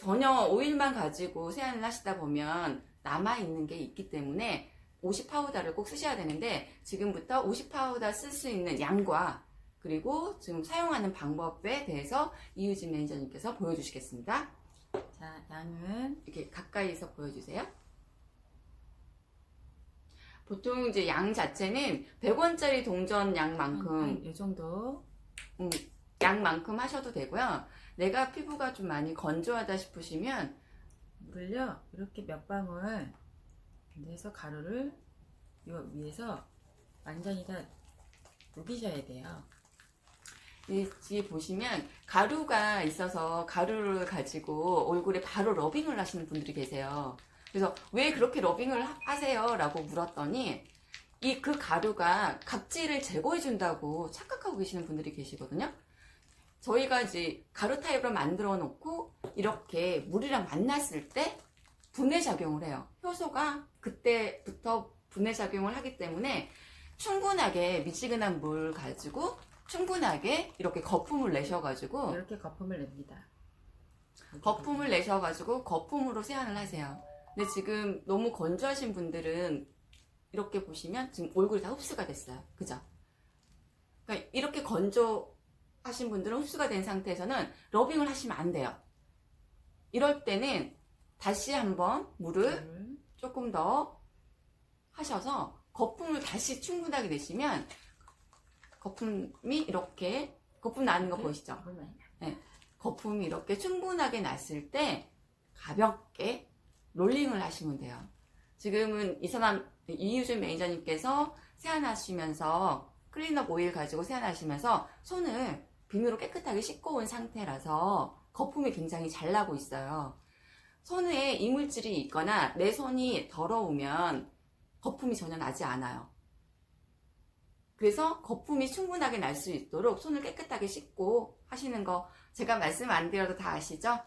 전혀 오일만 가지고 세안을 하시다 보면 남아있는 게 있기 때문에 50 파우더를 꼭 쓰셔야 되는데 지금부터 50 파우더 쓸 수 있는 양과 그리고 지금 사용하는 방법에 대해서 이유진 매니저님께서 보여주시겠습니다. 자, 양은 이렇게 가까이서 보여주세요. 보통 이제 양 자체는 100원짜리 동전 양만큼 이 정도 음, 양만큼 하셔도 되고요. 내가 피부가 좀 많이 건조하다 싶으시면 물을요 이렇게 몇 방울 해서 가루를 요 위에서 완전히 다 녹이셔야 돼요. 이 뒤에 보시면 가루가 있어서 가루를 가지고 얼굴에 바로 러빙을 하시는 분들이 계세요. 그래서 왜 그렇게 러빙을 하- 하세요? 라고 물었더니 이 그 가루가 각질을 제거해 준다고 착각하고 계시는 분들이 계시거든요. 저희가 이제 가루 타입으로 만들어 놓고 이렇게 물이랑 만났을 때 분해 작용을 해요. 효소가 그때부터 분해 작용을 하기 때문에 충분하게 미지근한 물 가지고 충분하게 이렇게 거품을 내셔가지고 이렇게 거품을 냅니다. 거품을 내셔가지고 거품으로 세안을 하세요. 근데 지금 너무 건조하신 분들은 이렇게 보시면 지금 얼굴이 다 흡수가 됐어요. 그죠? 그러니까 이렇게 건조 하신 분들은 흡수가 된 상태에서는 러빙을 하시면 안 돼요. 이럴 때는 다시 한번 물을 물을 조금 더 하셔서 거품을 다시 충분하게 내시면 거품이 이렇게 거품 나는 거 보이시죠? 거품을 많이 나. 거품이 이렇게 충분하게 났을 때 가볍게 롤링을 하시면 돼요. 지금은 이선남 이유준 매니저님께서 세안하시면서 클린업 오일 가지고 세안하시면서 손을 비누로 깨끗하게 씻고 온 상태라서 거품이 굉장히 잘 나고 있어요. 손에 이물질이 있거나 내 손이 더러우면 거품이 전혀 나지 않아요. 그래서 거품이 충분하게 날 수 있도록 손을 깨끗하게 씻고 하시는 거 제가 말씀 안 드려도 다 아시죠?